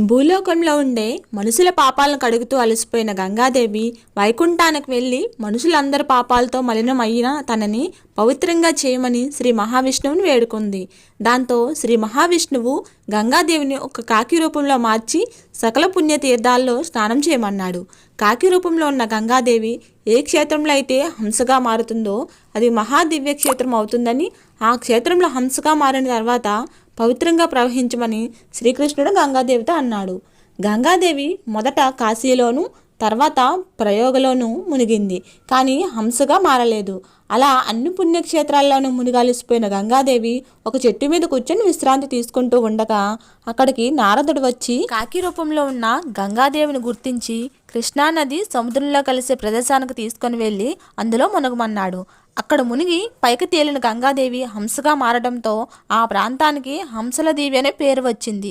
భూలోకంలో ఉండే మనుషుల పాపాలను కడుగుతూ అలసిపోయిన గంగాదేవి వైకుంఠానికి వెళ్ళి మనుషులందరి పాపాలతో మలినమైన తనని పవిత్రంగా చేయమని శ్రీ మహావిష్ణువుని వేడుకుంది. దాంతో శ్రీ మహావిష్ణువు గంగాదేవిని ఒక కాకి రూపంలో మార్చి సకల పుణ్యతీర్థాల్లో స్నానం చేయమన్నాడు. కాకి రూపంలో ఉన్న గంగాదేవి ఏ క్షేత్రంలో అయితే హంసగా మారుతుందో అది మహాదివ్య క్షేత్రం అవుతుందని ఆ క్షేత్రంలో హంసగా మారిన తర్వాత పవిత్రంగా ప్రవహించమని శ్రీకృష్ణుడు గంగాదేవితో అన్నాడు. గంగాదేవి మొదట కాశీలోను తర్వాత ప్రయోగలోనూ మునిగింది. కానీ హంసగా మారలేదు. అలా అన్ని పుణ్యక్షేత్రాల్లోనూ మునిగాలిసిపోయిన గంగాదేవి ఒక చెట్టు మీద కూర్చొని విశ్రాంతి తీసుకుంటూ ఉండగా అక్కడికి నారదుడు వచ్చి కాకి రూపంలో ఉన్న గంగాదేవిని గుర్తించి కృష్ణానది సముద్రంలో కలిసే ప్రదేశానికి తీసుకొని వెళ్ళి అందులో మునగమన్నాడు. అక్కడ మునిగి పైకి తేలిన గంగాదేవి హంసగా మారడంతో ఆ ప్రాంతానికి హంసల దేవి అనే పేరు వచ్చింది.